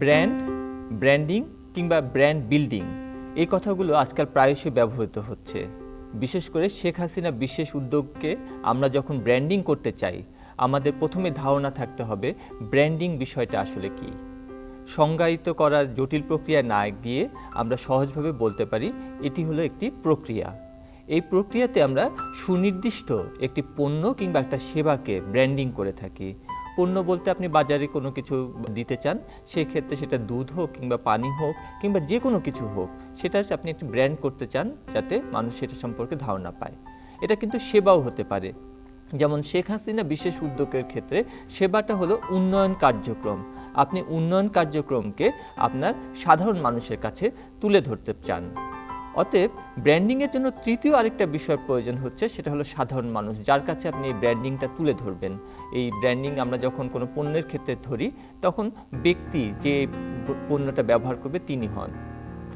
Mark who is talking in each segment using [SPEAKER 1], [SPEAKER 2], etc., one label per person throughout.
[SPEAKER 1] Brand, branding কিংবা brand building, এই কথাগুলো আজকাল প্রায়শই ব্যবহৃত হচ্ছে। বিশেষ করে শেখ হাসিনা বিশেষ উদ্যোগকে আমরা যখন ব্র্যান্ডিং করতে চাই, আমাদের প্রথমে ধারণা থাকতে হবে ব্র্যান্ডিং বিষয়টা আসলে কী। সংজ্ঞায়িত করার জটিল প্রক্রিয়া না গিয়ে আমরা সহজভাবে বলতে পারি এটি হলো একটি প্রক্রিয়া। এই প্রক্রিয়াতে আমরা সুনির্দিষ্ট একটি পণ্য কিংবা একটা সেবাকে ব্র্যান্ডিং করে থাকি। পণ্য বলতে আপনি বাজারে কোনো কিছু দিতে চান সেই ক্ষেত্রে সেটা দুধ হোক কিংবা পানি হোক কিংবা যে কোনো কিছু হোক, সেটা আপনি একটি ব্র্যান্ড করতে চান যাতে মানুষ সেটা সম্পর্কে ধারণা পায়। এটা কিন্তু সেবাও হতে পারে। যেমন শেখ হাসিনা বিশেষ উদ্যোগের ক্ষেত্রে সেবাটা হলো উন্নয়ন কার্যক্রম। আপনি উন্নয়ন কার্যক্রমকে আপনার সাধারণ মানুষের কাছে তুলে ধরতে চান। অতএব ব্র্যান্ডিংয়ের জন্য তৃতীয় আরেকটা বিষয়ের প্রয়োজন হচ্ছে, সেটা হলো সাধারণ মানুষ। যার কাছে আপনি এই ব্র্যান্ডিংটা তুলে ধরবেন। এই ব্র্যান্ডিং আমরা যখন কোনো পণ্যের ক্ষেত্রে ধরি, তখন ব্যক্তি যে পণ্যটা ব্যবহার করবে তিনি হন।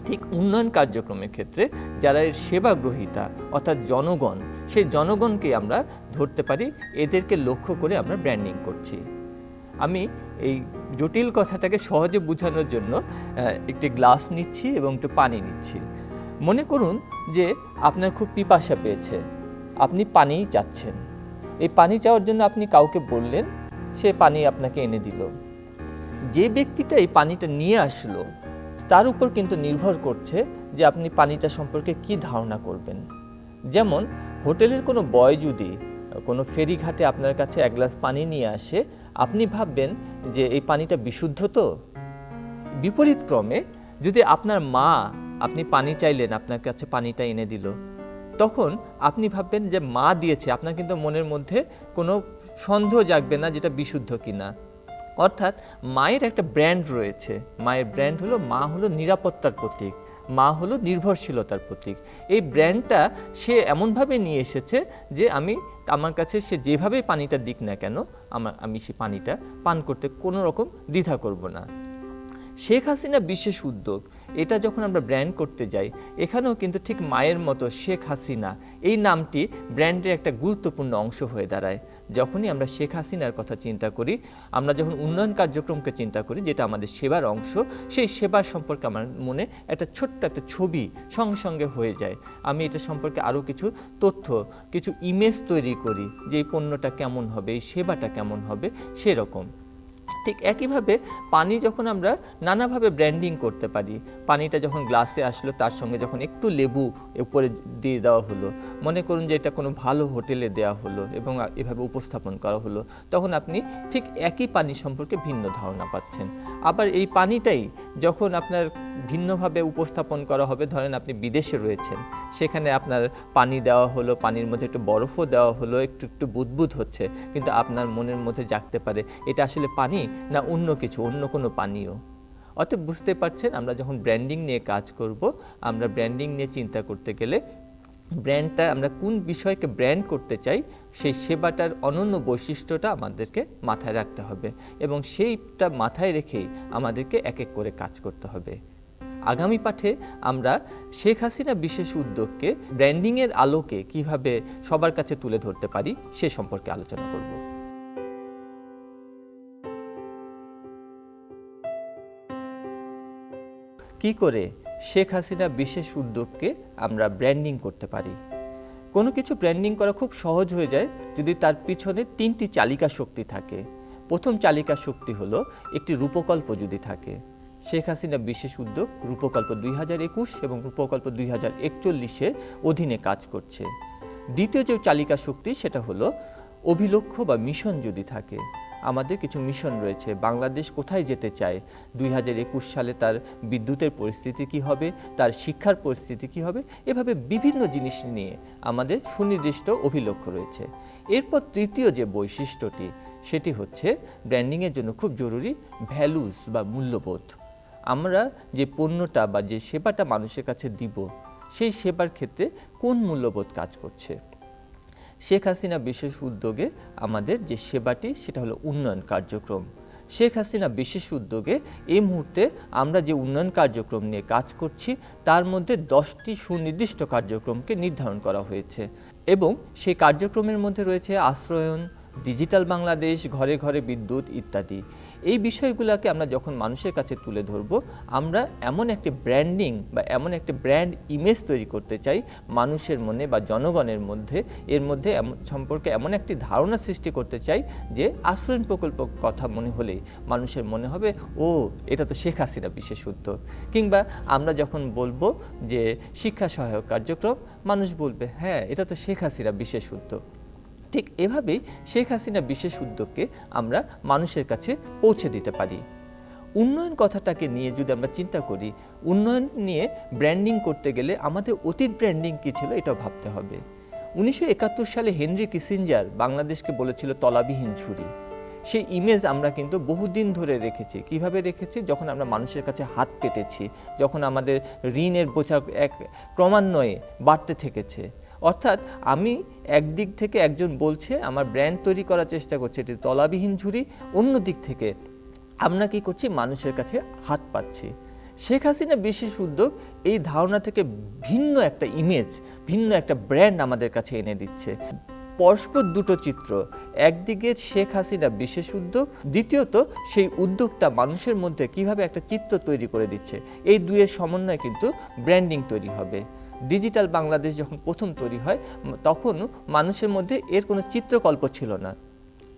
[SPEAKER 1] ঠিক উন্নয়ন কার্যক্রমের ক্ষেত্রে যারা এর সেবা গ্রহীতা অর্থাৎ জনগণ সেই জনগণকে আমরা ধরতে পারি, এদেরকে লক্ষ্য করে আমরা ব্র্যান্ডিং করছি। আমি এই জটিল কথাটাকে সহজে বোঝানোর জন্য একটি গ্লাস নিচ্ছি এবং একটু পানি নিচ্ছি। মনে করুন যে আপনার খুব পিপাসা পেয়েছে। আপনি পানি চাচ্ছেন। এই পানি চাওয়ার জন্য আপনি কাউকে বললেন, সে পানি আপনাকে এনে দিল। যে ব্যক্তিটা এই পানিটা নিয়ে আসলো, তার উপর কিন্তু নির্ভর করছে যে আপনি পানিটা সম্পর্কে কি ধারণা করবেন। যেমন, হোটেলের কোনো বয় যদি কোনো ফেরিঘাটে আপনার কাছে এক গ্লাস পানি নিয়ে আসে, আপনি ভাববেন যে এই পানিটা বিশুদ্ধ তো? বিপরীত ক্রমে যদি আপনার মা আপনি পানি চাইলেন, আপনার কাছে পানিটা এনে দিল। তখন আপনি ভাববেন যে, মা দিয়েছে। আপনার কিন্তু মনের মধ্যে কোনো সন্দেহ জাগবে না যেটা বিশুদ্ধ কিনা। অর্থাৎ মায়ের একটা ব্র্যান্ড রয়েছে। মায়ের ব্র্যান্ড হলো, মা হলো নিরাপত্তার প্রতীক। মা হলো নির্ভরশীলতার প্রতীক। এই ব্র্যান্ডটা সে এমনভাবে নিয়ে এসেছে যে, আমি, আমার কাছে সে যেভাবে পানিটা দিক না কেন, আমার, আমি সে পানিটা পান করতে কোনো রকম দ্বিধা করব না। শেখ হাসিনা বিশেষ উদ্যোগ। এটা যখন আমরা ব্র্যান্ড করতে যাই, এখানেও কিন্তু ঠিক মায়ের মতো শেখ হাসিনা, এই নামটি ব্র্যান্ডের একটা গুরুত্বপূর্ণ অংশ হয়ে দাঁড়ায়। যখনই আমরা শেখ হাসিনার কথা চিন্তা করি, আমরা যখন উন্নয়ন কার্যক্রমকে চিন্তা করি, যেটা আমাদের সেবার অংশ, সেই সেবার সম্পর্কে আমার মনে একটা ছোট্ট একটা ছবি সঙ্গে সঙ্গে হয়ে যায়। আমি এটা সম্পর্কে আরও কিছু তথ্য, কিছু ইমেজ তৈরি করি যে এই পণ্যটা কেমন হবে, এই সেবাটা কেমন হবে, সেরকম। ঠিক একইভাবে পানি যখন আমরা নানাভাবে ব্র্যান্ডিং করতে পারি, পানিটা যখন গ্লাসে আসলো তার সঙ্গে যখন একটু লেবু উপরে দিয়ে দেওয়া হলো, মনে করুন যে এটা কোনো ভালো হোটেলে দেওয়া হলো এবং এভাবে উপস্থাপন করা হলো, তখন আপনি ঠিক একই পানি সম্পর্কে ভিন্ন ধারণা পাচ্ছেন। আবার এই পানিটাই যখন আপনার ভিন্নভাবে উপস্থাপন করা হবে, ধরেন আপনি বিদেশে রয়েছেন, সেখানে আপনার পানি দেওয়া হলো, পানির মধ্যে একটু বরফও দেওয়া হলো, একটু একটু বুদবুদ হচ্ছে, কিন্তু আপনার মনের মধ্যে জাগতে পারে, এটা আসলে পানি না অন্য কিছু, অন্য কোনো পানীয়? অতএব বুঝতে পারছেন, আমরা যখন ব্র্যান্ডিং নিয়ে কাজ করব, আমরা ব্র্যান্ডিং নিয়ে চিন্তা করতে গেলে ব্র্যান্ডটা আমরা কোন বিষয়কে ব্র্যান্ড করতে চাই, সেই সেবাটার অনন্য বৈশিষ্ট্যটা আমাদেরকে মাথায় রাখতে হবে এবং সেইটা মাথায় রেখেই আমাদেরকে এক এক করে কাজ করতে হবে। আগামী পাঠে আমরা শেখ হাসিনা বিশেষ উদ্যোগকে, ব্র্যান্ডিংয়ের আলোকে কীভাবে সবার কাছে তুলে ধরতে পারি, সে সম্পর্কে আলোচনা করব। কি করে শেখ হাসিনা বিশেষ উদ্যোগকে আমরা ব্র্যান্ডিং করতে পারি। কোনো কিছু ব্র্যান্ডিং করা খুব সহজ হয়ে যায় যদি তার পিছনে তিনটি চালিকা শক্তি থাকে। প্রথম চালিকা শক্তি হলো একটি রূপকল্প যদি থাকে। শেখ হাসিনা বিশেষ উদ্যোগ রূপকল্প দুই হাজার একুশ এবং রূপকল্প দুই হাজার একচল্লিশের অধীনে কাজ করছে। দ্বিতীয় যে চালিকা শক্তি সেটা হলো অভিলক্ষ্য বা মিশন যদি থাকে। আমাদের কিছু মিশন রয়েছে। বাংলাদেশ কোথায় যেতে চায়? দুই হাজার একুশ সালে তার বিদ্যুতের পরিস্থিতি কি হবে? তার শিক্ষার পরিস্থিতি কি হবে? এভাবে বিভিন্ন জিনিস নিয়ে আমাদের সুনির্দিষ্ট অভিলক্ষ্য রয়েছে। এরপর তৃতীয় যে বৈশিষ্ট্যটি, সেটি হচ্ছে ব্র্যান্ডিংয়ের জন্য খুব জরুরি ভ্যালুস বা মূল্যবোধ। আমরা যে পণ্যটা বা যে সেবাটা মানুষের কাছে দিব, সেই সেবার ক্ষেত্রে কোন মূল্যবোধ কাজ করছে? শেখ হাসিনা বিশেষ উদ্যোগে আমাদের যে সেবাটি, সেটা হলো উন্নয়ন কার্যক্রম। শেখ হাসিনা বিশেষ উদ্যোগে এই মুহূর্তে আমরা যে উন্নয়ন কার্যক্রম নিয়ে কাজ করছি, তার মধ্যে দশটি সুনির্দিষ্ট কার্যক্রমকে নির্ধারণ করা হয়েছে এবং সেই কার্যক্রমের মধ্যে রয়েছে আশ্রয়ন ডিজিটাল বাংলাদেশ, ঘরে ঘরে বিদ্যুৎ ইত্যাদি। এই বিষয়গুলোকে আমরা যখন মানুষের কাছে তুলে ধরবো, আমরা এমন একটি ব্র্যান্ডিং বা এমন একটি ব্র্যান্ড ইমেজ তৈরি করতে চাই মানুষের মনে বা জনগণের মধ্যে। এর মধ্যে সম্পর্কে এমন একটি ধারণা সৃষ্টি করতে চাই যে আশ্রয়ণ প্রকল্প কথা মনে হলেই মানুষের মনে হবে, ও, এটা তো শেখ হাসিনা বিশেষ উদ্যোগ। কিংবা আমরা যখন বলব যে শিক্ষা সহায়ক কার্যক্রম, মানুষ বলবে হ্যাঁ এটা তো শেখ হাসিনা বিশেষ উদ্যোগ। ঠিক এভাবেই শেখ হাসিনা বিশেষ উদ্যোগকে আমরা মানুষের কাছে পৌঁছে দিতে পারি। উন্নয়ন কথাটাকে নিয়ে যদি আমরা চিন্তা করি, উন্নয়ন নিয়ে ব্র্যান্ডিং করতে গেলে আমাদের অতীত ব্র্যান্ডিং কী ছিল এটাও ভাবতে হবে। উনিশশো একাত্তর সালে হেনরি কিসিঞ্জার বাংলাদেশকে বলেছিল তলাবিহীন ঝুড়ি সেই ইমেজ আমরা কিন্তু বহুদিন ধরে রেখেছি। কীভাবে রেখেছি? যখন আমরা মানুষের কাছে হাত পেতেছি, যখন আমাদের ঋণের বোঝা এক ক্রমান্বয়ে বাড়তে থেকেছে। অর্থাৎ আমি একদিক থেকে একজন বলছে, আমার ব্র্যান্ড তৈরি করার চেষ্টা করছে, এটি তলাবিহীন ঝুড়ি, অন্য দিক থেকে আমরা কি করছি, মানুষের কাছে হাত পাচ্ছি। শেখ হাসিনা বিশেষ উদ্যোগ এই ধারণা থেকে ভিন্ন একটা ইমেজ ভিন্ন একটা ব্র্যান্ড আমাদের কাছে এনে দিচ্ছে। পরস্পর দুটো চিত্র, একদিকে শেখ হাসিনা বিশেষ উদ্যোগ, দ্বিতীয়ত সেই উদ্যোগটা মানুষের মধ্যে কীভাবে একটা চিত্র তৈরি করে দিচ্ছে, এই দুয়ের সমন্বয়ে কিন্তু ব্র্যান্ডিং তৈরি হবে। ডিজিটাল বাংলাদেশ যখন প্রথম তৈরি হয় তখন মানুষের মধ্যে এর কোনো চিত্রকল্প ছিল না।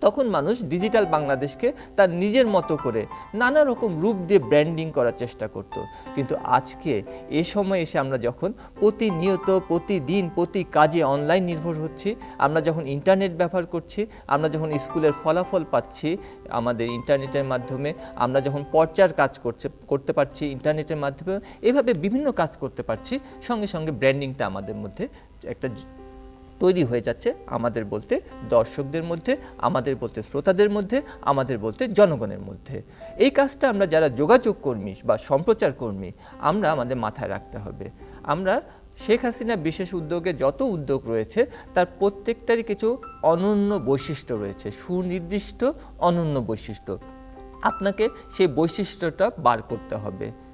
[SPEAKER 1] তখন মানুষ ডিজিটাল বাংলাদেশকে তার নিজের মতো করে নানা রকম রূপ দিয়ে ব্র্যান্ডিং করার চেষ্টা করত। কিন্তু আজকে এ সময় এসে আমরা যখন প্রতিনিয়ত, প্রতিদিন, প্রতি কাজে অনলাইন নির্ভর হচ্ছি, আমরা যখন ইন্টারনেট ব্যবহার করছি, আমরা যখন স্কুলের ফলাফল পাচ্ছি আমাদের ইন্টারনেটের মাধ্যমে, আমরা যখন পর্চার কাজ করছে, করতে পারছি ইন্টারনেটের মাধ্যমে, এভাবে বিভিন্ন কাজ করতে পারছি, সঙ্গে সঙ্গে ব্র্যান্ডিংটা আমাদের মধ্যে একটা তৈরি হয়ে যাচ্ছে আমাদের বলতে দর্শকদের মধ্যে, আমাদের বলতে শ্রোতাদের মধ্যে, আমাদের বলতে জনগণের মধ্যে। এই কাজটা আমরা যারা যোগাযোগ কর্মী বা সম্প্রচার কর্মী, আমরা আমাদের মাথায় রাখতে হবে। আমরা শেখ হাসিনা বিশেষ উদ্যোগে যত উদ্যোগ রয়েছে, তার প্রত্যেকটারই কিছু অনন্য বৈশিষ্ট্য রয়েছে, সুনির্দিষ্ট অনন্য বৈশিষ্ট্য। আপনাকে সেই বৈশিষ্ট্যটা বার করতে হবে।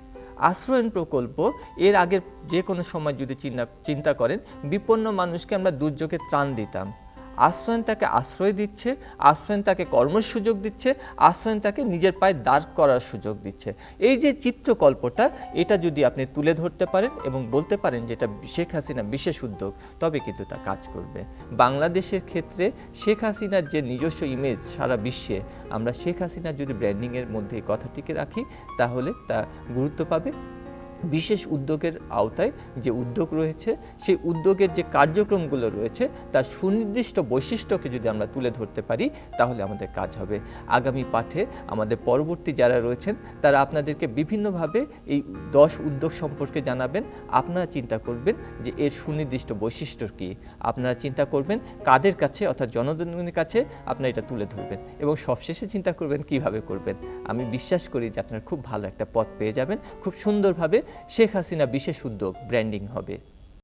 [SPEAKER 1] আশ্রয়ণ প্রকল্প, এর আগের যে কোনো সময় যদি চিন্তা চিন্তা করেন, বিপন্ন মানুষকে আমরা দুর্যোগে ত্রাণ দিতাম। আশ্রয়ণ তাকে আশ্রয় দিচ্ছে, আশ্রয়ন তাকে কর্মের সুযোগ দিচ্ছে, আশ্রয়ন তাকে নিজের পায়ে দাঁড় করার সুযোগ দিচ্ছে। এই যে চিত্রকল্পটা, এটা যদি আপনি তুলে ধরতে পারেন এবং বলতে পারেন যে এটা শেখ হাসিনা বিশেষ উদ্যোগ, তবে কিন্তু তা কাজ করবে। বাংলাদেশের ক্ষেত্রে শেখ হাসিনার যে নিজস্ব ইমেজ সারা বিশ্বে, আমরা শেখ হাসিনার যদি ব্র্যান্ডিংয়ের মধ্যে এই কথাটিকে রাখি, তাহলে তা গুরুত্ব পাবে। বিশেষ উদ্যোগের আওতায় যে উদ্যোগ রয়েছে, সেই উদ্যোগের যে কার্যক্রমগুলো রয়েছে, তার সুনির্দিষ্ট বৈশিষ্ট্যকে যদি আমরা তুলে ধরতে পারি, তাহলে আমাদের কাজ হবে। আগামী পাঠে আমাদের পরবর্তী যারা রয়েছেন, তারা আপনাদেরকে বিভিন্নভাবে এই দশ উদ্যোগ সম্পর্কে জানাবেন। আপনারা চিন্তা করবেন যে এর সুনির্দিষ্ট বৈশিষ্ট্য কী। আপনারা চিন্তা করবেন কাদের কাছে অর্থাৎ জনগণের কাছে আপনারা এটা তুলে ধরবেন এবং সবশেষে চিন্তা করবেন কীভাবে করবেন। আমি বিশ্বাস করি যে আপনারা খুব ভালো একটা পথ পেয়ে যাবেন। খুব সুন্দরভাবে শেখ হাসিনা বিশেষ উদ্যোগ ব্র্যান্ডিং হবে।